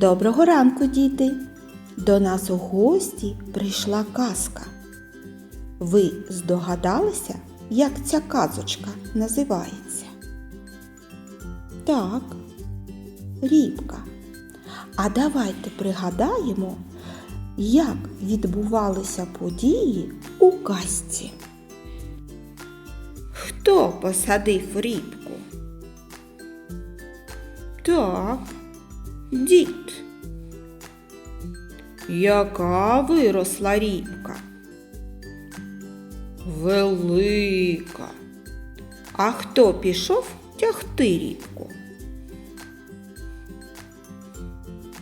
Доброго ранку, діти! До нас у гості прийшла казка. Ви здогадалися, як ця казочка називається? Так, рібка. А давайте пригадаємо, як відбувалися події у казці. Хто посадив рібку? Так, дід. Яка виросла рібка? Велика. А хто пішов тягти рібку?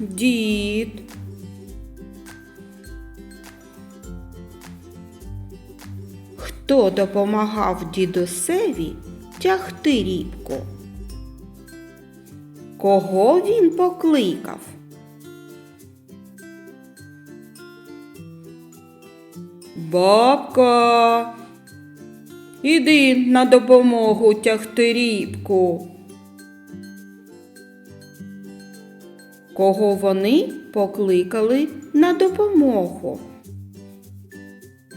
Дід. Хто допомагав дідусеві тягти рібку? Кого він покликав? Бабка, іди на допомогу тягти рібку. Кого вони покликали на допомогу?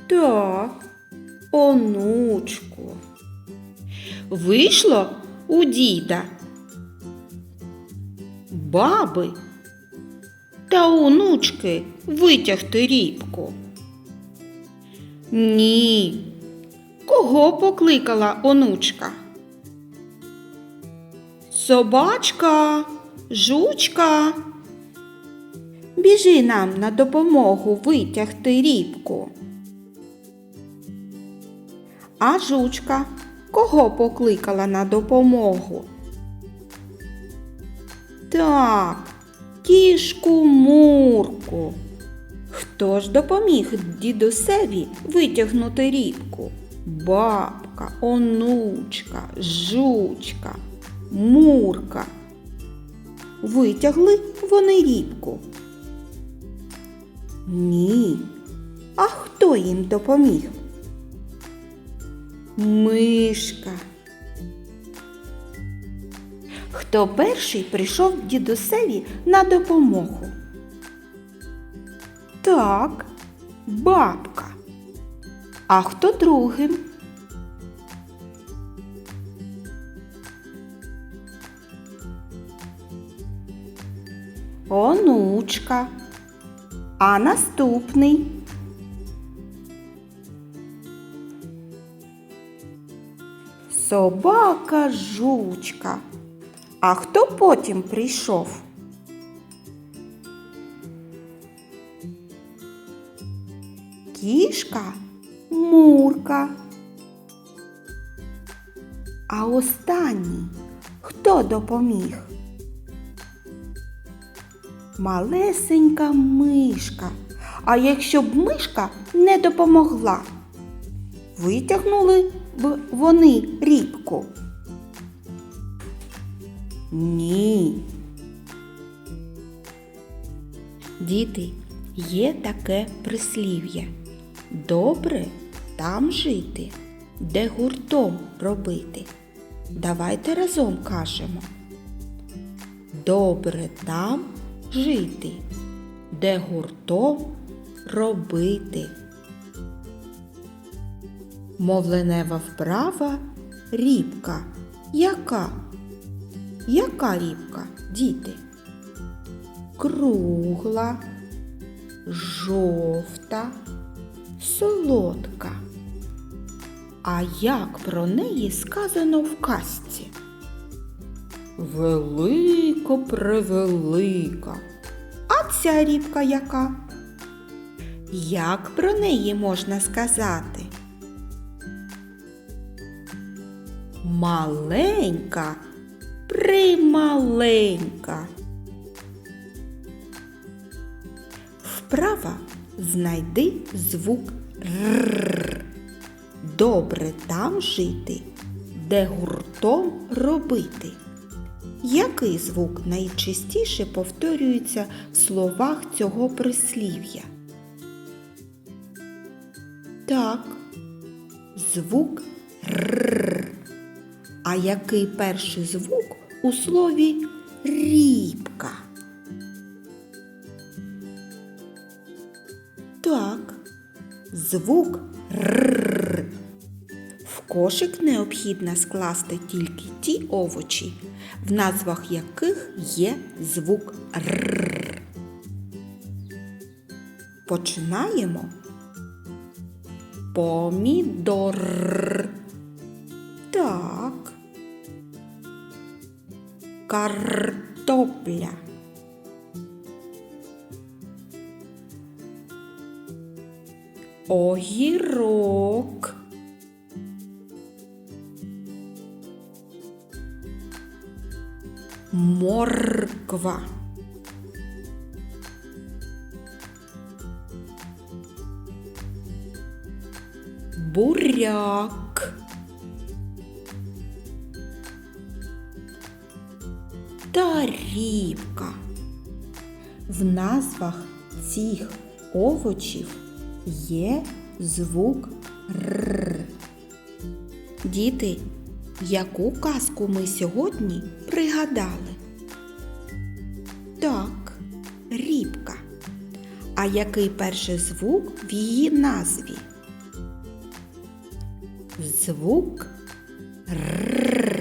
Так, онучку. Вийшло у діда. Баби та онучки витягти рібку. Ні. Кого покликала онучка? Собачка, жучка. Біжи нам на допомогу витягти рібку. А жучка кого покликала на допомогу? Так, кішку Мурку. Хто ж допоміг дідусеві витягнути рібку? Бабка, онучка, жучка, мурка. Витягли вони рібку? Ні. А хто їм допоміг? Мишка. Хто перший прийшов дідусеві на допомогу? Так, бабка. А хто другим? Онучка. А наступний? Собака жучка. А хто потім прийшов? Кішка Мурка. А останній хто допоміг? Малесенька мишка. А якщо б мишка не допомогла, витягнули б вони рібку? Ні. Діти, є таке прислів'я. Добре там жити, де гуртом робити. Давайте разом кажемо. Добре там жити, де гуртом робити. Мовленева вправа рібка. Яка? Яка рібка, діти? Кругла, жовта, солодка. А як про неї сказано в казці? Велико превелика. А ця рібка яка? Як про неї можна сказати? Маленька, прималенька. Вправа знайди звук Р. Добре там жити, де гуртом робити. Який звук найчастіше повторюється в словах цього прислів'я? Так, звук Р. А який перший звук у слові рібка. Так, звук р. В кошик необхідно скласти тільки ті овочі, в назвах яких є звук р. Починаємо. Помідор. Так. Картопля. Огірок. Морква. Буряк. Та рібка. В назвах цих овочів є звук р. Діти, яку казку ми сьогодні пригадали? Так, рібка. А який перший звук в її назві? Звук р.